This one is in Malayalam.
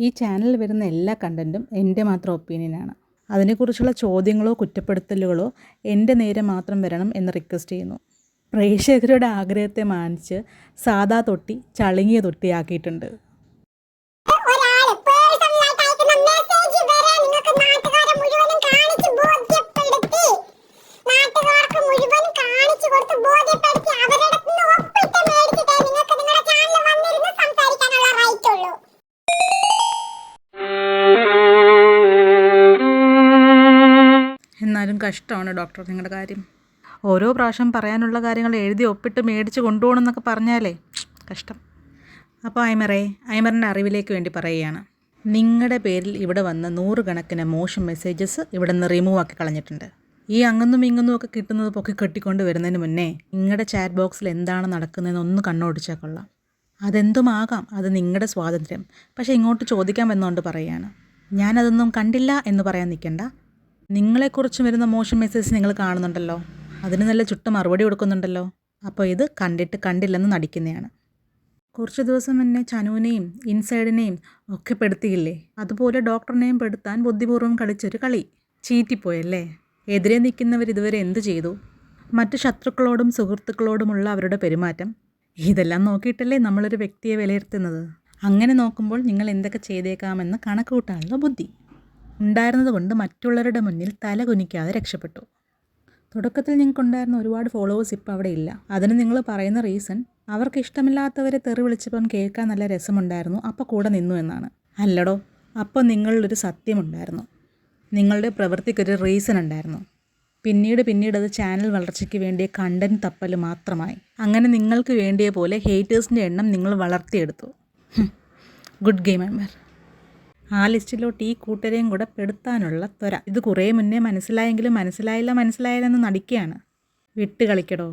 ഈ ചാനലിൽ വരുന്ന എല്ലാ കണ്ടന്റും എന്റെ മാത്രം ഒപ്പീനിയനാണ് അതിനെക്കുറിച്ചുള്ള ചോദ്യങ്ങളോ കുറ്റപ്പെടുത്തലുകളോ എന്റെ നേരെ മാത്രം വരണം എന്ന് റിക്വസ്റ്റ് ചെയ്യുന്നു. പ്രേക്ഷകരുടെ ആഗ്രഹത്തെ മാനിച്ച് സാദാ തൊട്ടി ചളുങ്ങിയ തൊട്ടിയാക്കിയിട്ടുണ്ട്. എന്നാലും കഷ്ടമാണ് ഡോക്ടർ നിങ്ങളുടെ കാര്യം. ഓരോ പ്രാവശ്യം പറയാനുള്ള കാര്യങ്ങൾ എഴുതി ഒപ്പിട്ട് മേടിച്ച് കൊണ്ടുപോകണമെന്നൊക്കെ പറഞ്ഞാലേ കഷ്ടം. അപ്പോൾ ഐമറെ ഐമറിന്റെ അറിവിലേക്ക് വേണ്ടി പറയുകയാണ്. നിങ്ങളുടെ പേരിൽ ഇവിടെ വന്ന നൂറുകണക്കിന് മോശം മെസ്സേജസ് ഇവിടെ നിന്ന് റിമൂവ് ആക്കി കളഞ്ഞിട്ടുണ്ട്. ഈ അങ്ങന്നും ഇങ്ങന്നും ഒക്കെ കിട്ടുന്നത് പൊക്കി കെട്ടിക്കൊണ്ട് വരുന്നതിന് മുന്നേ നിങ്ങളുടെ ചാറ്റ് ബോക്സിൽ എന്താണ് നടക്കുന്നതെന്ന് ഒന്ന് കണ്ണോടിച്ചാൽ കൊള്ളാം. അതെന്തുമാകാം? അത് നിങ്ങളുടെ സ്വാതന്ത്ര്യം. പക്ഷേ ഇങ്ങോട്ട് ചോദിക്കാൻ എന്നുകൊണ്ട് പറയുകയാണ്. ഞാനതൊന്നും കണ്ടില്ല എന്ന് പറയാൻ നിൽക്കണ്ട. നിങ്ങളെക്കുറിച്ച് വരുന്ന മോശം മെസ്സേജ് നിങ്ങൾ കാണുന്നുണ്ടല്ലോ. അതിന് നല്ല ചുട്ട മറുപടി കൊടുക്കുന്നുണ്ടല്ലോ. അപ്പോൾ ഇത് കണ്ടിട്ട് കണ്ടില്ലെന്ന് നടിക്കുന്നതാണ്. കുറച്ച് ദിവസം മുന്നേ ചനുവിനെയും ഇൻസൈഡിനെയും ഒക്കെ പെടുത്തിയില്ലേ? അതുപോലെ ഡോക്ടറിനെയും പെടുത്താൻ ബുദ്ധിപൂർവം കളിച്ചൊരു കളി. ചീറ്റിപ്പോയല്ലേ? എതിരെ നിൽക്കുന്നവർ ഇതുവരെ എന്ത് ചെയ്തു? മറ്റ് ശത്രുക്കളോടും സുഹൃത്തുക്കളോടുമുള്ള അവരുടെ പെരുമാറ്റം. ഇതെല്ലാം നോക്കിയിട്ടല്ലേ നമ്മളൊരു വ്യക്തിയെ വിലയിരുത്തുന്നത്? അങ്ങനെ നോക്കുമ്പോൾ നിങ്ങൾ എന്തൊക്കെ ചെയ്തേക്കാമെന്ന് കണക്കുകൂട്ടാനുള്ള ബുദ്ധി. ഉണ്ടായിരുന്നത് കൊണ്ട് മറ്റുള്ളവരുടെ മുന്നിൽ തലകുനിക്കാതെ രക്ഷപ്പെട്ടു. തുടക്കത്തിൽ ഞങ്ങൾക്കുണ്ടായിരുന്ന ഒരുപാട് ഫോളോവേഴ്സ് ഇപ്പോൾ അവിടെ ഇല്ല. അതിന് നിങ്ങൾ പറയുന്ന റീസൺ അവർക്ക് ഇഷ്ടമില്ലാത്തവരെ തെറി വിളിച്ചപ്പം കേൾക്കാൻ നല്ല രസമുണ്ടായിരുന്നു. അപ്പോൾ കൂടെ നിന്നു എന്നാണ്. അല്ലടോ അപ്പോൾ നിങ്ങളിലൊരു സത്യമുണ്ടായിരുന്നു. നിങ്ങളുടെ പ്രവൃത്തിക്കൊരു റീസൺ ഉണ്ടായിരുന്നു. പിന്നീട് പിന്നീട് അത് ചാനൽ വളർച്ചയ്ക്ക് വേണ്ടിയ കണ്ടന്റ് തപ്പൽ മാത്രമായി. അങ്ങനെ നിങ്ങൾക്ക് വേണ്ടിയ പോലെ ഹേറ്റേഴ്സിന്റെ എണ്ണം നിങ്ങൾ വളർത്തിയെടുത്തു. ഗുഡ് ഗെയിം അമ്മർ ആ ലിസ്റ്റിലോട്ട് ഈ കൂട്ടരെയും കൂടെ പെടുത്താനുള്ള ത്വര. ഇത് കുറേ മുന്നേ മനസ്സിലായെങ്കിലും മനസ്സിലായില്ല മനസ്സിലായില്ലെന്ന് നടിക്കുകയാണ്. വിട്ട് കളിക്കടോ.